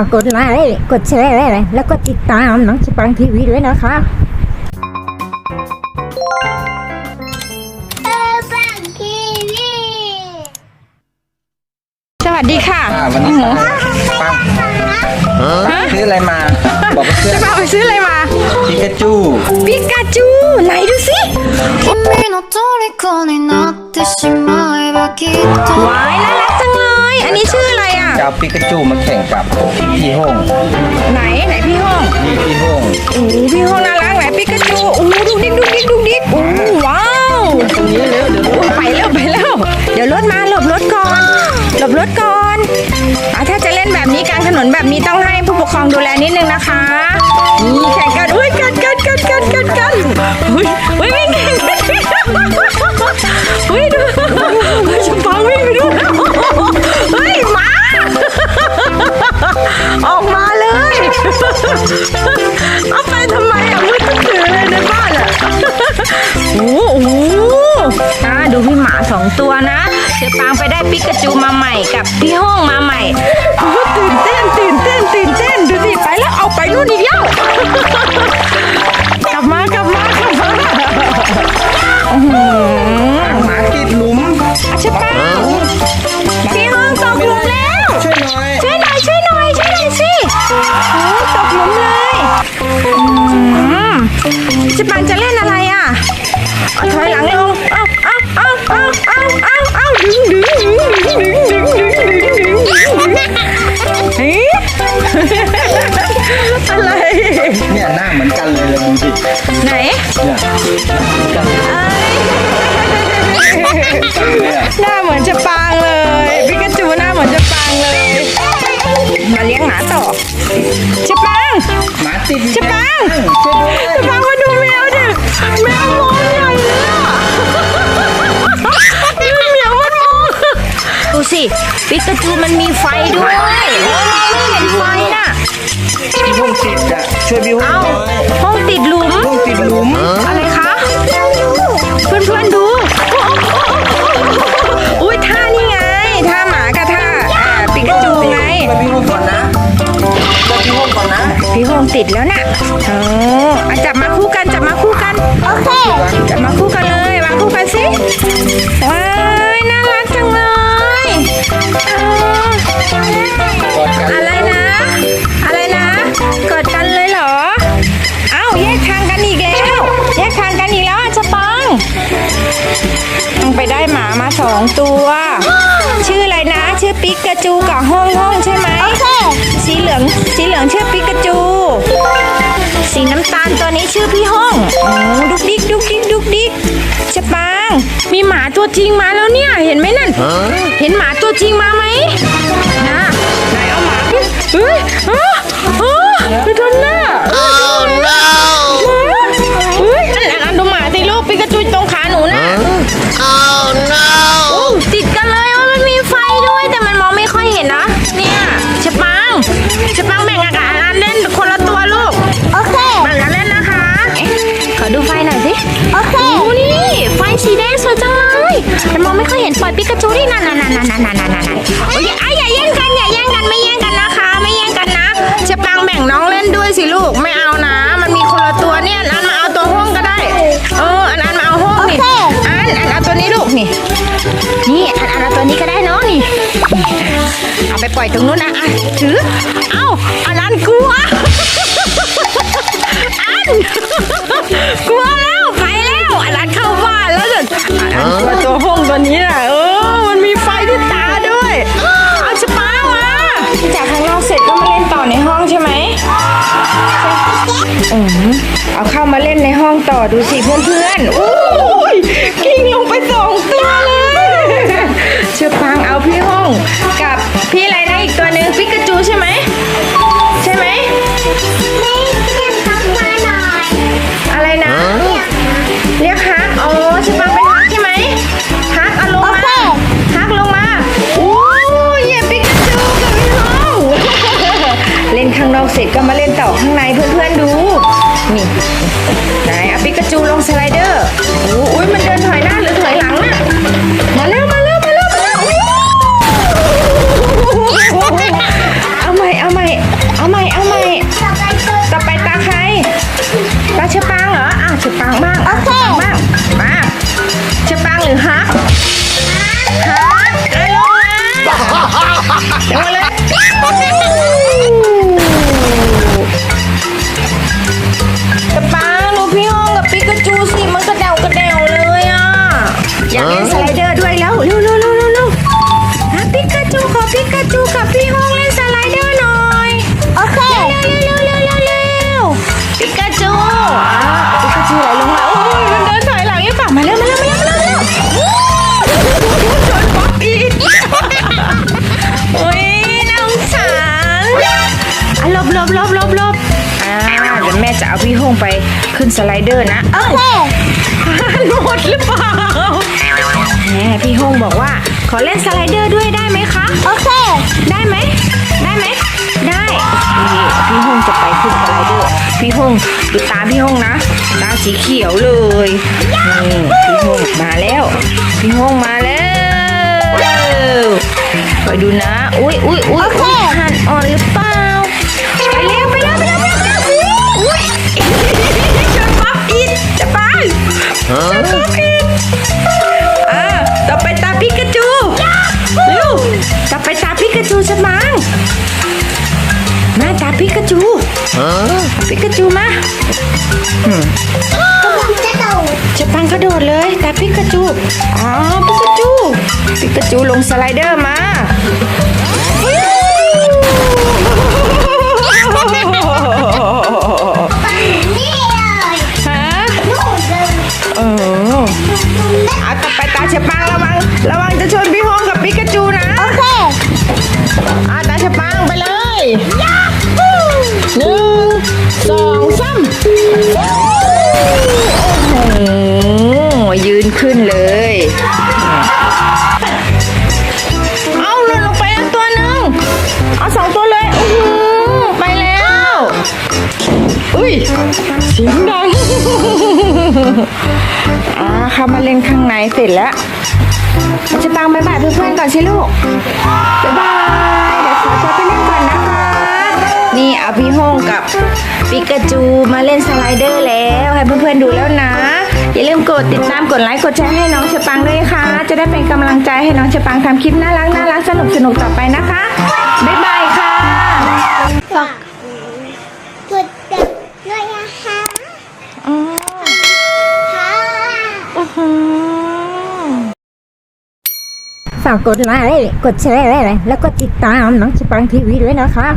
ากกดไลค์กดแชร์แล้วก็ติดตามน้องสปังทีวีด้วยนะคะ สวัสดีค่ะ อ่าวันนี้ปังปังซื้ออะไรมา บอกว่าเสื้อ จะพาไปซื้ออะไรมา ปิกาจู ปิกาจูไหนดูสิ 君の虜になってしまえばきっと ว้ายน่ารักจังเลย อั นนี้ชื่ออะไรอะ จะเอาปิกาจูมาแข่งกับพี่ห้องไหนไหนพี่ห้องนี่พี่ห้องโอ้โหพี่ห้อง ปางไปได้ปิกาจูมาใหม่กับพี่ห้องมาใหม่โอ้โหตื่นเต้นตื่นเต้นตื่นเต้นดูสิไปแล้วเอาไปนู่นอีกแล้วกลับมากลับมากลับมาอื้อหือหมาติดหลุมเชอปางพี่ห้องตกหลุมแล้วช่วยหน่อยช่วยหน่อยช่วยหน่อยช่วยหน่อยสิโอ้ยตกหลุมเลยอืมจะปันจะเล่นอะไรอะเอาถอยหลังลง อะไร เนี่ยหน้าเหมือนกันเลยเลยดูสิไหนเนี่ยเนี่ย หน้าเหมือนจะปางเลยปิกาจูหน้าเหมือนจะปางเลย มาเลี้ยงหมาต่อจะปางหมาติดจะปังจะปังมาดูแมวดิแมวมองใหญ่เปิกาจูมันมีไฟด้วยโอ้มองไม่เห็นไฟน่ะพี่ห้องติดอะช่วยพี่ห้อเอ้างหน่อยห้องติดหลุมห้องติดหลุมอะไรคะเพื่อนเพื่อนๆดูอุ้ยท่านี่ไงท่าหมากับท่าอ่าปิกาจูไงช่วยพี่ห้องก่อนนะช่วยพี่ห้องก่อนนะพี่โฮมติดแล้วน่ะเออ มามาสองตัว ชื่ออะไรนะชื่อปิกาจูกับห้องห้องใช่ไหมสีเหลืองสีเหลืองชื่อปิกาจู สีน้ำตาลตัวนี้ชื่อพี่ห้องโอ้ดุกดิกดุกดิกดุกดิกจะปังมีหมาตัวจริงมาแล้วเนี่ยเห็นไหมนั่นเห็นหมาตัวจริงมาไหมนะไหนเอาหมาดิเฮ้ยอ้าอ้าดูทำหน้า ไม่เคยเห็นปล่อยปิกาจูที่นั่นนานนั่นนั่นนั่นนั่นนั่นโอ้ยไอ้อย่าแย่งกันอย่าแย่งกันไม่แย่งกันนะคะ ไม่แย่งกันนะเชปังแบ่งน้องเล่นด้วยสิลูกไม่เอานะ มันมีคนละตัวเนี่ยอันมาเอาตัวห้องก็ได้ เอออันอันมาเอาห้องนี่อันอันเอาตัวนี้ลูกนี่นี่อันอันเอาตัวนี้ก็ได้เนาะนี่เอาไปปล่อยตรงนู้นนะอะถือเอ้าอันอันกลัวอันกลัวแล้วไปแล้วอันอันเข้าบ้านแล้วเดินอัน วันนี้น่ะเออ มันมีไฟที่ตาด้วยเอาสปามาจากข้างนอกเสร็จก็มาเล่นต่อในห้องใช่ไหมอืมเอาเข้ามาเล่นในห้องต่อดูสิเพื่อนๆอู้ ร็จก็มาเล่นต่อข้างในเพื่อนๆดู นี่ไหนเอาปิกาจูลงสไลเดอร์โอ้อุ้ยมัน บหลบหลบหลบหลบอ่าเดี๋ยวแม่จะเอาพี่ฮงไปขึ้นสไลเดอร์นะโอเคหมดหรือเปล่าแหมพี่ฮงบอกว่า ขอเล่นสไลเดอร์ด้วยได้ไหมคะ โอเค ได้ไหม ได้ไหม ได้นี่พี่ฮงจะไปขึ้นสไลเดอร์ พี่ฮงดูตาพี่ฮงนะ ตาสีเขียวเลยนี่พี่ฮงมาแล้ว พี่ฮงมาแล้วคอยดูนะอุ้ยอุ้ยอุ้ยอุ้ยหันอ่อนหรือเปล่า กาจูมาจะปังกระโดดเลยตาพิกาจูอ๋อพิกาจูพิกาจูลงสไลเดอร์มา ขึ้นเลย เอาหล่นลงไปแล้วตัวหนึ่งเอาสองตัวเลยโอ้โหไปแล้ว อุ้ยเสียงดัง อ่าเข้ามาเล่นข้างในเสร็จแล้วเราจะตังบายบายเพื่อนๆก่อนสิลูกบายบาย เดี๋ยวขอตัวไปเล่นก่อนนะคะ นี่เอาพี่โฮงกับปิกาจูมาเล่นสไลเดอร์แล้ว ให้เพื่อนๆดูแล้วนะ อย่าลืมกดติดตามกดไลค์กดแชร์ให้น้องชปังด้วยค่ะ จะได้เป็นกำลังใจให้น้องชปังทำคลิปน่ารักน่ารักสนุกสนุกต่อไปนะคะ บ๊ายบายค่ะกดติดด้วยนะคะอ๋อค่ะอื้อหือฝากกดไลค์กดแชร์แล้วก็ติดตามน้องสปังทีวีด้วยนะคะ